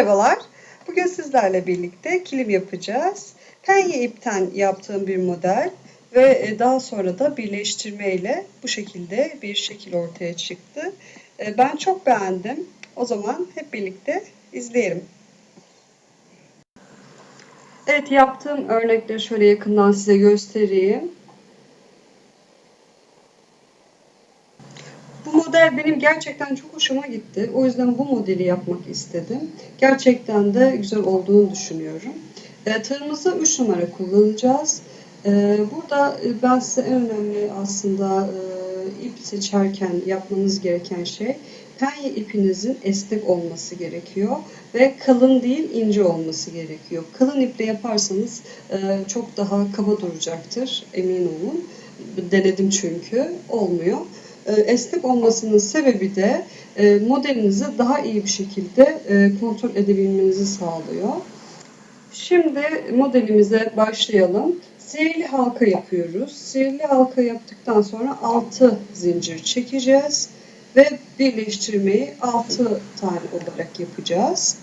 Merhabalar. Bugün sizlerle birlikte kilim yapacağız. Penye ipten yaptığım bir model ve e, daha sonra da birleştirmeyle bu şekilde bir şekil ortaya çıktı. E, Ben çok beğendim. O zaman hep birlikte izleyelim. Evet yaptığım örnekleri şöyle yakından size göstereyim. Bu model benim gerçekten çok hoşuma gitti. O yüzden bu modeli yapmak istedim. Gerçekten de güzel olduğunu düşünüyorum. E, tığımızı 3 numara kullanacağız. E, burada e, ben size en önemli aslında e, ip seçerken yapmanız gereken şey penye ipinizin esnek olması gerekiyor ve kalın değil ince olması gerekiyor. Kalın iple yaparsanız e, çok daha kaba duracaktır emin olun. Denedim çünkü olmuyor. E, esnek olmasının sebebi de e, modelinizi daha iyi bir şekilde e, kontrol edebilmenizi sağlıyor. Şimdi modelimize başlayalım. Sihirli halka yapıyoruz. Sihirli halka yaptıktan sonra 6 zincir çekeceğiz ve birleştirmeyi 6 tane olarak yapacağız.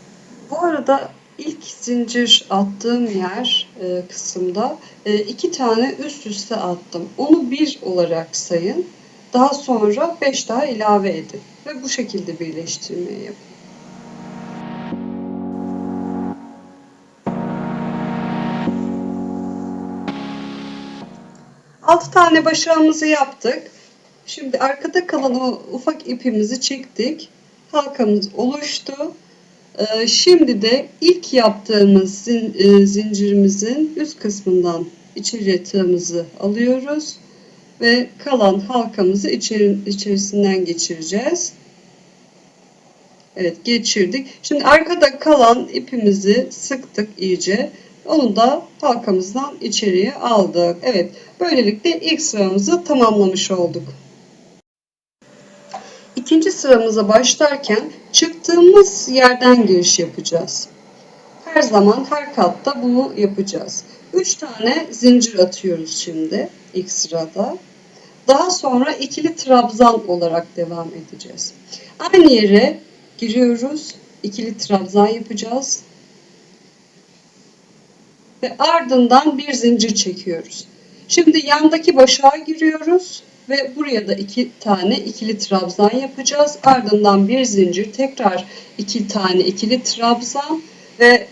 Bu arada ilk zincir attığım yer kısımda e, iki tane üst üste attım. Onu bir olarak sayın. Daha sonra 5 daha ilave edin ve bu şekilde birleştirmeyi yapın. Altı tane başağımızı yaptık. Şimdi arkada kalan o ufak ipimizi çektik. Halkamız oluştu. Ee, Şimdi de ilk yaptığımız e, zincirimizin üst kısmından içeri tığımızı alıyoruz ve kalan halkamızı içeri, içerisinden geçireceğiz. Evet geçirdik. Şimdi arkada kalan ipimizi sıktık iyice. Onu da halkamızdan içeriye aldık. Evet böylelikle ilk sıramızı tamamlamış olduk. İkinci sıramıza başlarken çıktığımız yerden giriş yapacağız. Her zaman her katta bunu yapacağız. 3 tane zincir atıyoruz şimdi ilk sırada. Daha sonra ikili trabzan olarak devam edeceğiz. Aynı yere giriyoruz. ikili trabzan yapacağız. Ve ardından bir zincir çekiyoruz. Şimdi yandaki başağa giriyoruz ve buraya da iki tane ikili trabzan yapacağız. Ardından bir zincir, tekrar iki tane ikili trabzan ve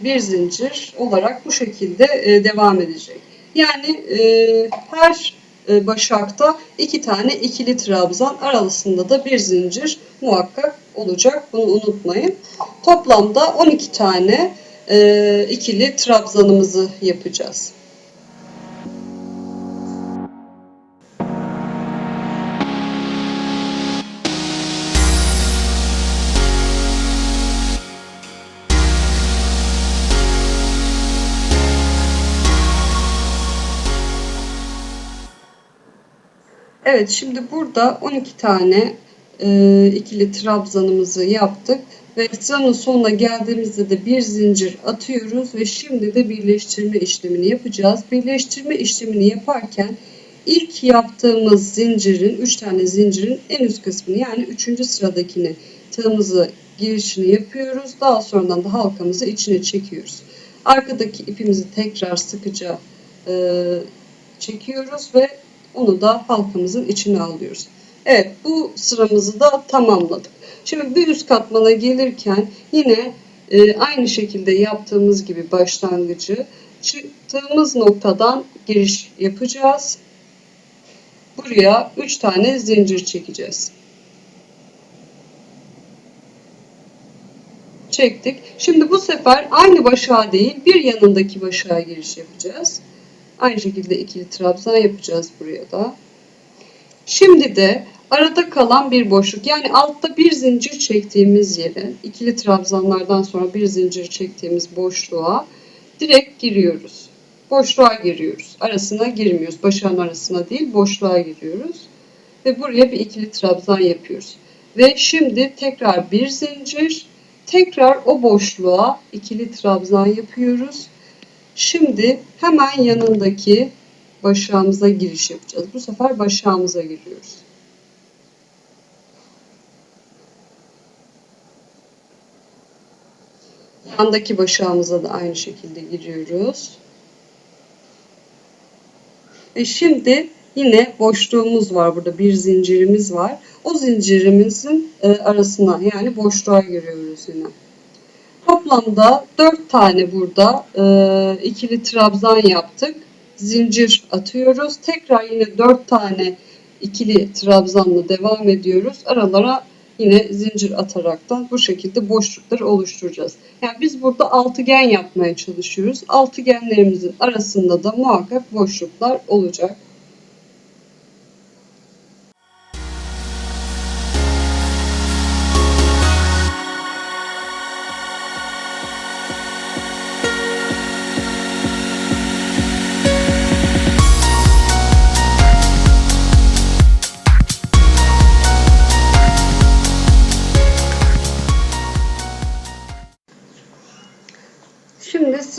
bir zincir olarak bu şekilde e, devam edecek. Yani e, her e, başakta iki tane ikili trabzan arasında da bir zincir muhakkak olacak. Bunu unutmayın. Toplamda 12 tane ikili trabzanımızı yapacağız. Evet şimdi burada 12 tane e, ikili trabzanımızı yaptık ve sıranın sonuna geldiğimizde de bir zincir atıyoruz ve şimdi de birleştirme işlemini yapacağız. Birleştirme işlemini yaparken ilk yaptığımız zincirin 3 tane zincirin en üst kısmını yani 3. sıradakini tığımızı girişini yapıyoruz. Daha sonradan da halkamızı içine çekiyoruz. Arkadaki ipimizi tekrar sıkıca e, çekiyoruz ve onu da halkamızın içine alıyoruz. Evet bu sıramızı da tamamladık. Şimdi bir üst katmana gelirken yine e, aynı şekilde yaptığımız gibi başlangıcı çıktığımız noktadan giriş yapacağız. Buraya 3 tane zincir çekeceğiz. Çektik. Şimdi bu sefer aynı başağa değil bir yanındaki başağa giriş yapacağız. Aynı şekilde ikili trabzan yapacağız buraya da. Şimdi de arada kalan bir boşluk yani altta bir zincir çektiğimiz yere ikili trabzanlardan sonra bir zincir çektiğimiz boşluğa direkt giriyoruz. Boşluğa giriyoruz. Arasına girmiyoruz. Başağın arasına değil boşluğa giriyoruz. Ve buraya bir ikili trabzan yapıyoruz. Ve şimdi tekrar bir zincir tekrar o boşluğa ikili trabzan yapıyoruz. Şimdi hemen yanındaki başağımıza giriş yapacağız. Bu sefer başağımıza giriyoruz. Yandaki başağımıza da aynı şekilde giriyoruz. Ve şimdi yine boşluğumuz var burada bir zincirimiz var. O zincirimizin e, arasına yani boşluğa giriyoruz yine. Toplamda 4 tane burada e, ikili trabzan yaptık. Zincir atıyoruz. Tekrar yine 4 tane ikili trabzanla devam ediyoruz. Aralara yine zincir ataraktan bu şekilde boşlukları oluşturacağız. Yani biz burada altıgen yapmaya çalışıyoruz. Altıgenlerimizin arasında da muhakkak boşluklar olacak.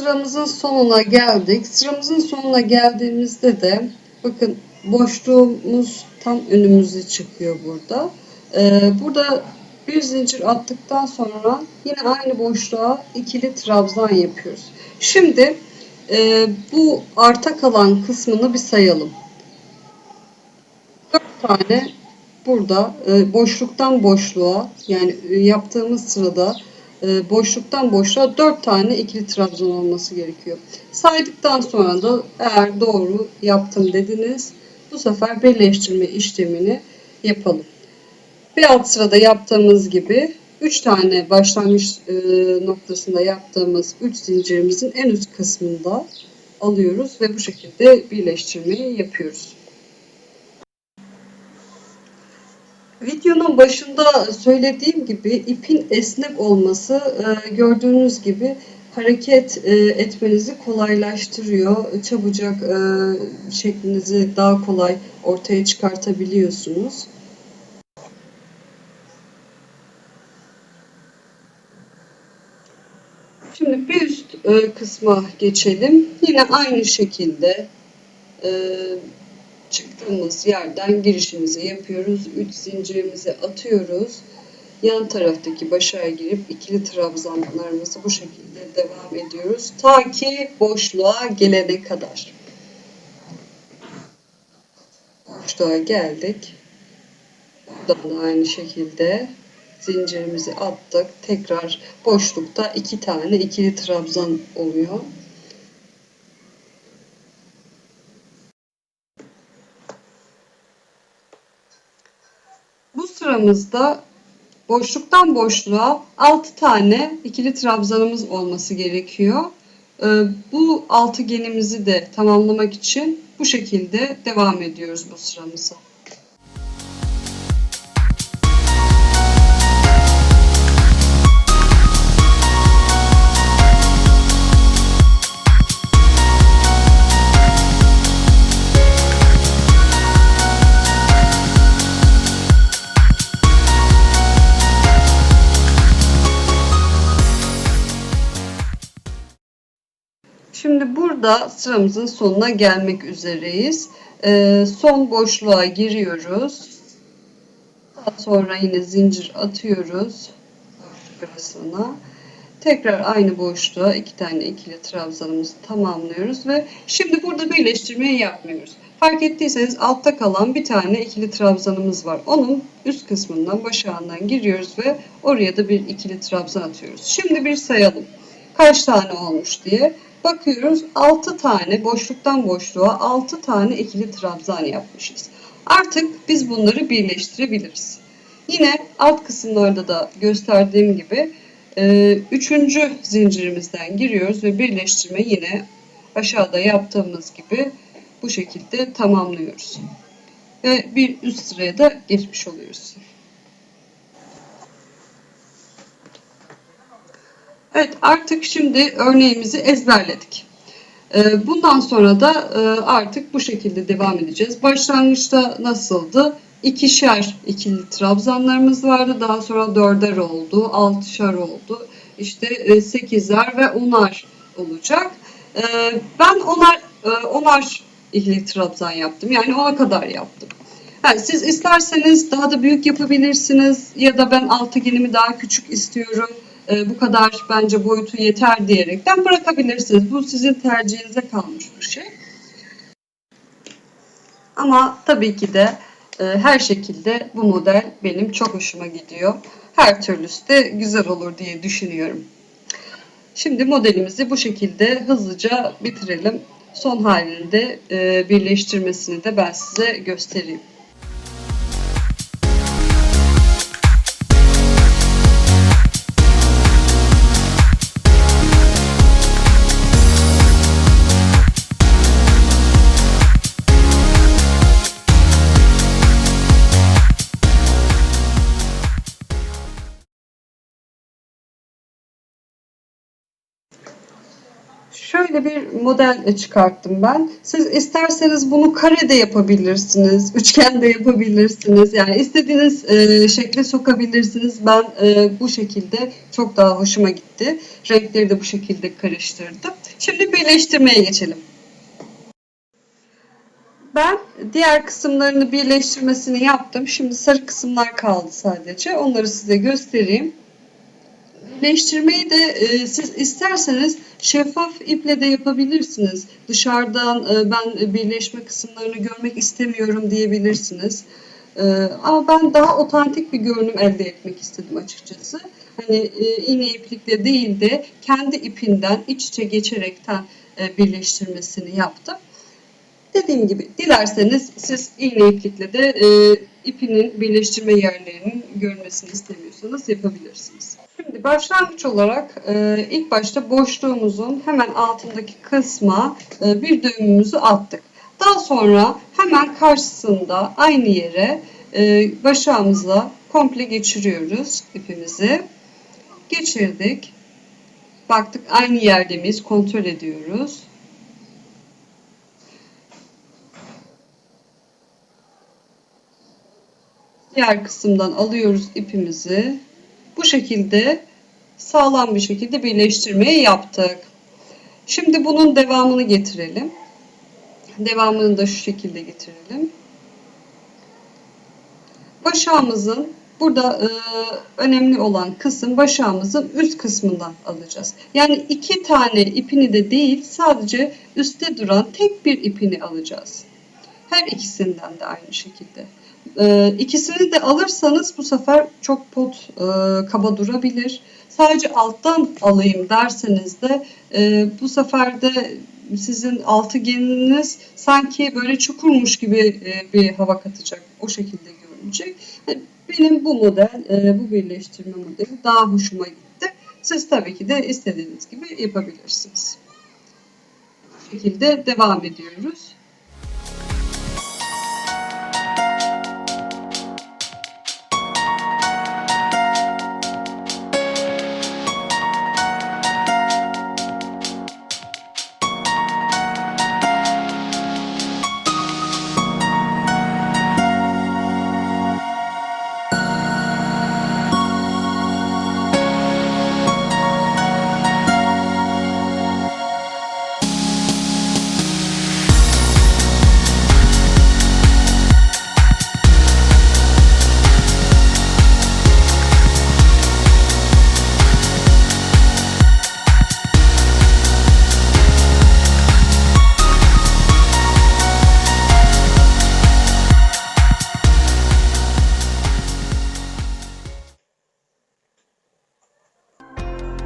Sıramızın sonuna geldik. Sıramızın sonuna geldiğimizde de bakın boşluğumuz tam önümüze çıkıyor burada. Ee, burada bir zincir attıktan sonra yine aynı boşluğa ikili trabzan yapıyoruz. Şimdi e, bu arta kalan kısmını bir sayalım. 4 tane burada e, boşluktan boşluğa yani yaptığımız sırada e, boşluktan boşluğa 4 tane ikili trabzan olması gerekiyor. Saydıktan sonra da eğer doğru yaptım dediniz bu sefer birleştirme işlemini yapalım. Bir alt sırada yaptığımız gibi 3 tane başlangıç e, noktasında yaptığımız 3 zincirimizin en üst kısmında alıyoruz ve bu şekilde birleştirmeyi yapıyoruz. Videonun başında söylediğim gibi ipin esnek olması e, gördüğünüz gibi hareket e, etmenizi kolaylaştırıyor. Çabucak e, şeklinizi daha kolay ortaya çıkartabiliyorsunuz. Şimdi bir üst kısma geçelim. Yine aynı şekilde çıktığımız yerden girişimizi yapıyoruz. 3 zincirimizi atıyoruz. Yan taraftaki başa girip ikili trabzanlarımızı bu şekilde devam ediyoruz. Ta ki boşluğa gelene kadar. Boşluğa geldik. Buradan da aynı şekilde zincirimizi attık. Tekrar boşlukta iki tane ikili trabzan oluyor. Bu sıramızda boşluktan boşluğa 6 tane ikili trabzanımız olması gerekiyor. Ee, Bu altıgenimizi de tamamlamak için bu şekilde devam ediyoruz bu sıramıza. Burada sıramızın sonuna gelmek üzereyiz. Ee, son boşluğa giriyoruz. Daha sonra yine zincir atıyoruz. Arasına. Tekrar aynı boşluğa iki tane ikili trabzanımızı tamamlıyoruz ve şimdi burada birleştirmeyi yapmıyoruz. Fark ettiyseniz altta kalan bir tane ikili trabzanımız var. Onun üst kısmından başağından giriyoruz ve oraya da bir ikili trabzan atıyoruz. Şimdi bir sayalım. Kaç tane olmuş diye. Bakıyoruz 6 tane boşluktan boşluğa 6 tane ikili trabzan yapmışız. Artık biz bunları birleştirebiliriz. Yine alt kısımlarda da gösterdiğim gibi e, üçüncü zincirimizden giriyoruz ve birleştirme yine aşağıda yaptığımız gibi bu şekilde tamamlıyoruz. Ve bir üst sıraya da geçmiş oluyoruz. Evet artık şimdi örneğimizi ezberledik. Ee, Bundan sonra da e, artık bu şekilde devam edeceğiz. Başlangıçta nasıldı? İkişer ikili trabzanlarımız vardı. Daha sonra dörder oldu, altışar oldu. İşte e, sekizler ve onar olacak. Ee, Ben onar, e, onar ikili trabzan yaptım. Yani ona kadar yaptım. Yani siz isterseniz daha da büyük yapabilirsiniz ya da ben altıgenimi daha küçük istiyorum e, bu kadar bence boyutu yeter diyerekten bırakabilirsiniz. Bu sizin tercihinize kalmış bir şey. Ama tabii ki de e, her şekilde bu model benim çok hoşuma gidiyor. Her türlüsü de güzel olur diye düşünüyorum. Şimdi modelimizi bu şekilde hızlıca bitirelim. Son halinde e, birleştirmesini de ben size göstereyim. Şöyle bir model çıkarttım ben. Siz isterseniz bunu kare de yapabilirsiniz, üçgen de yapabilirsiniz. Yani istediğiniz e, şekle sokabilirsiniz. Ben e, bu şekilde çok daha hoşuma gitti. Renkleri de bu şekilde karıştırdım. Şimdi birleştirmeye geçelim. Ben diğer kısımlarını birleştirmesini yaptım. Şimdi sarı kısımlar kaldı sadece. Onları size göstereyim. Birleştirmeyi de e, siz isterseniz şeffaf iple de yapabilirsiniz. Dışarıdan e, ben birleşme kısımlarını görmek istemiyorum diyebilirsiniz. E, ama ben daha otantik bir görünüm elde etmek istedim açıkçası. Hani e, iğne iplikle değil de kendi ipinden iç içe geçerekten e, birleştirmesini yaptım. Dediğim gibi dilerseniz siz iğne iplikle de e, ipinin birleştirme yerlerinin görünmesini istemiyorsanız yapabilirsiniz. Şimdi başlangıç olarak e, ilk başta boşluğumuzun hemen altındaki kısma e, bir düğümümüzü attık. Daha sonra hemen karşısında aynı yere e, başağımızla komple geçiriyoruz ipimizi. Geçirdik. Baktık aynı yerde miyiz kontrol ediyoruz. Diğer kısımdan alıyoruz ipimizi. Bu şekilde sağlam bir şekilde birleştirmeyi yaptık. Şimdi bunun devamını getirelim. Devamını da şu şekilde getirelim. Başağımızın burada e, önemli olan kısım başağımızın üst kısmından alacağız. Yani iki tane ipini de değil sadece üstte duran tek bir ipini alacağız. Her ikisinden de aynı şekilde. E, ikisini de alırsanız bu sefer çok pot e, kaba durabilir. Sadece alttan alayım derseniz de e, bu sefer de sizin altıgeniniz sanki böyle çukurmuş gibi e, bir hava katacak. O şekilde görünecek. Yani benim bu model, e, bu birleştirme modeli daha hoşuma gitti. Siz tabii ki de istediğiniz gibi yapabilirsiniz. Bu şekilde devam ediyoruz.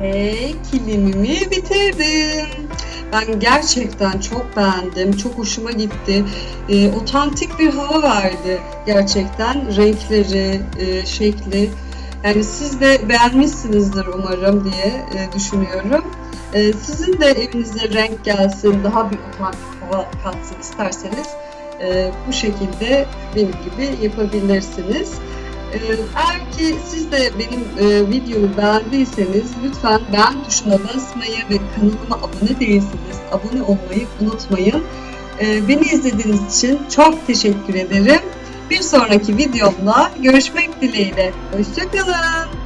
Ve kilimimi bitirdim. Ben gerçekten çok beğendim. Çok hoşuma gitti. E, otantik bir hava verdi gerçekten. Renkleri, e, şekli. Yani siz de beğenmişsinizdir umarım diye e, düşünüyorum. E, sizin de evinize renk gelsin, daha bir otantik hava katsın isterseniz e, bu şekilde benim gibi yapabilirsiniz. Ee, Eğer ki siz de benim e, videomu beğendiyseniz lütfen beğen tuşuna basmayı ve kanalıma abone değilseniz abone olmayı unutmayın. Ee, beni izlediğiniz için çok teşekkür ederim. Bir sonraki videomda görüşmek dileğiyle. Hoşçakalın.